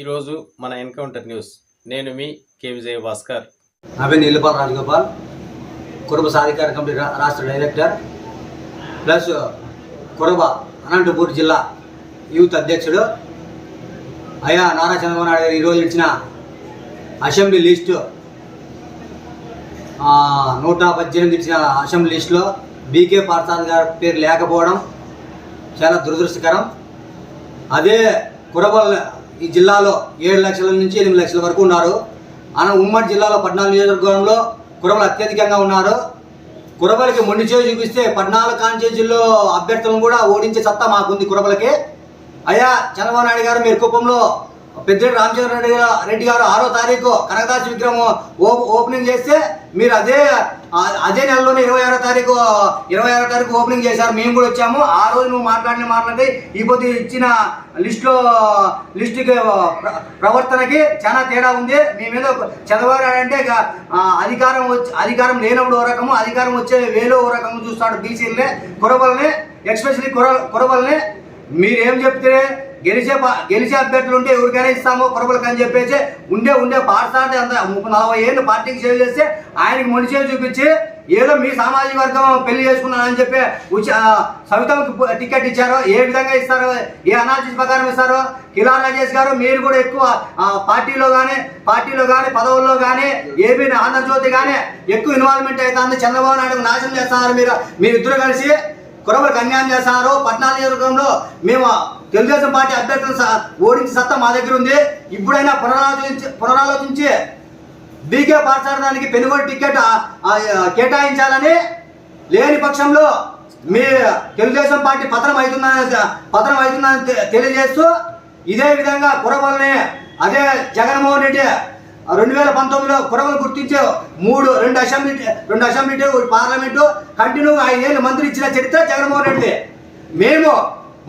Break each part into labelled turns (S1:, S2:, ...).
S1: ఈరోజు మన encounter news. నేను మీ కే. విజయ భాస్కర్
S2: నా నీలపాల్ రాజగోపాల్ కురబ సాధికార కమిటీ రాష్ట్ర డైరెక్టర్ ప్లస్ కురబ అనంతపూర్ జిల్లా యూత్ అధ్యక్షుడు అయ్యా నారా చంద్రబాబు నాయుడు గారు ఈరోజు ఇచ్చిన అసెంబ్లీ లిస్టు నూట పద్దెనిమిది ఇచ్చిన అసెంబ్లీ లిస్టులో బీకే పార్సాద్ గారి పేరు లేకపోవడం చాలా దురదృష్టకరం. అదే కురబల్ ఈ జిల్లాలో ఏడు లక్షల నుంచి ఎనిమిది లక్షల వరకు ఉన్నారు. అన ఉమ్మడి జిల్లాలో పద్నాలుగు నియోజకవర్గంలో కురవలు అత్యధికంగా ఉన్నారు. కురబలకి మొండి చేయి చూపిస్తే పద్నాలుగు కాన్స్టిట్యూన్సీల్లో అభ్యర్థులను కూడా ఓడించే సత్తా మాకుంది కురబలకి అయ్యా చంద్రబాబు నాయుడు గారు మీరు కుప్పంలో పెద్దిరెడ్డి రామచంద్ర రెడ్డి గారు రెడ్డి గారు ఆరో తారీఖు కనకదాసి విగ్రహం ఓ- ఓపెనింగ్ చేస్తే మీరు అదే అదే నెలలోనే ఇరవై ఆరో తారీఖు ఇరవై ఆరో తారీఖు ఓపెనింగ్ చేశారు. మేము కూడా వచ్చాము. ఆ రోజు నువ్వు మాట్లాడిన మాట్లాడి ఈపోతే ఇచ్చిన లిస్టులో లిస్టుకి ప్రవర్తనకి చాలా తేడా ఉంది. మీ మీద చదవారంటే అంటే ఇక, అధికారం వచ్చి అధికారం లేనప్పుడు ఓ రకము అధికారం వచ్చే వేలో ఓ రకము చూస్తాడు బీసీలనే కురబల్ని ఎక్స్పెషల్లీ కుర కురబల్ని. మీరేం చెప్తే గెలిచే గెలిచే అభ్యర్థులు ఉంటే ఎవరికైనా ఇస్తామో కొరబలకు అని చెప్పేసి ఉండే ఉండే పాఠశాల అంత ముప్పై నలభై ఏళ్ళు పార్టీకి సేవ చేస్తే ఆయనకి మొండి చూపించి ఏదో మీ సామాజిక వర్గం పెళ్ళి చేసుకున్నానని చెప్పి ఉచ సవితమ్మకి టికెట్ ఇచ్చారో ఏ విధంగా ఇస్తారో ఏ అనాలిసిస్ ప్రకారం ఇస్తారో కిలా రాజేష్ గారు మీరు కూడా ఎక్కువ పార్టీలో కానీ పార్టీలో కానీ పదవుల్లో కానీ ఏబీ ఆంధ్రజ్యోతి కానీ ఎక్కువ ఇన్వాల్వ్మెంట్ అవుతుంది చంద్రబాబు నాయుడు నాశనం చేస్తున్నారు మీరు మీరిద్దరు కలిసి. కురవలకు అన్యాయం చేశారు. పద్నాలుగు నియోజకవర్గంలో మేము తెలుగుదేశం పార్టీ అభ్యర్థులను స- ఓడించి సత్తా మా దగ్గర ఉంది. ఇప్పుడైనా పునరాలోచించి పునరాలోచించి బీకే పాఠశాలడానికి పెనుగోలు టికెట్ కేటాయించాలని లేని పక్షంలో మీ తెలుగుదేశం పార్టీ పతనం అవుతుందని పతనం అవుతుందని తె- తెలియజేస్తూ ఇదే విధంగా కురవల్ని అదే జగన్మోహన్ రెడ్డి రెండు వేల పంతొమ్మిదిలో కురవలు గుర్తించే మూడు రెండు అసెంబ్లీ రెండు అసెంబ్లీ పార్లమెంటు. కంటిన్యూ ఏళ్ళు మంత్రి ఇచ్చిన చరిత్ర జగన్మోహన్ రెడ్డి మేము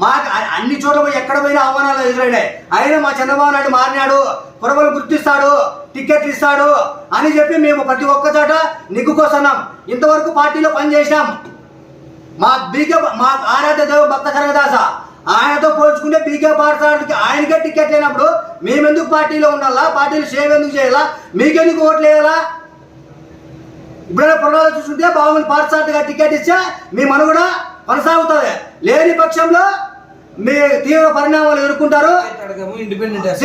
S2: మాకు అన్ని చోట్ల పోయి ఎక్కడ పోయినా ఆహ్వానాలు ఎదురైనాయి. అయినా మా చంద్రబాబు నాయుడు మారినాడు కురవలు గుర్తిస్తాడు టికెట్లు ఇస్తాడు అని చెప్పి మేము ప్రతి ఒక్క చోట నిగ్గుకొస్తున్నాం ఇంతవరకు పార్టీలో పనిచేసినాం. మా బీకే మా ఆరాధ్య దేవ భక్త కనకదాస. ఆయనతో పోల్చుకుంటే బీకే పాఠశాలకి ఆయనకే టికెట్ లేనప్పుడు మేమెందుకు పార్టీలో ఉండాలా? పార్టీలో సేవ ఎందుకు చేయాలా? మీకెందుకు ఓట్లు వేయాలా? ఇప్పుడైనా పొలాలు చూసుకుంటే బాగుంది పాఠశాలగా టికెట్ ఇస్తే మీ మనుగడ కొనసాగుతుంది. లేని పక్షంలో మీ తీవ్ర పరిణామాలు ఎదుర్కొంటారు.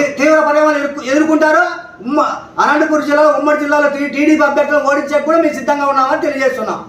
S2: తీవ్ర పరిణామాలు ఎదుర్కొ- ఎదుర్కొంటారు. ఉమ్మ అనంతపురం జిల్లాలో ఉమ్మడి జిల్లాలో టీడీపీ అభ్యర్థులను ఓడించే కూడా మేము సిద్ధంగా ఉన్నామని తెలియజేస్తున్నాం.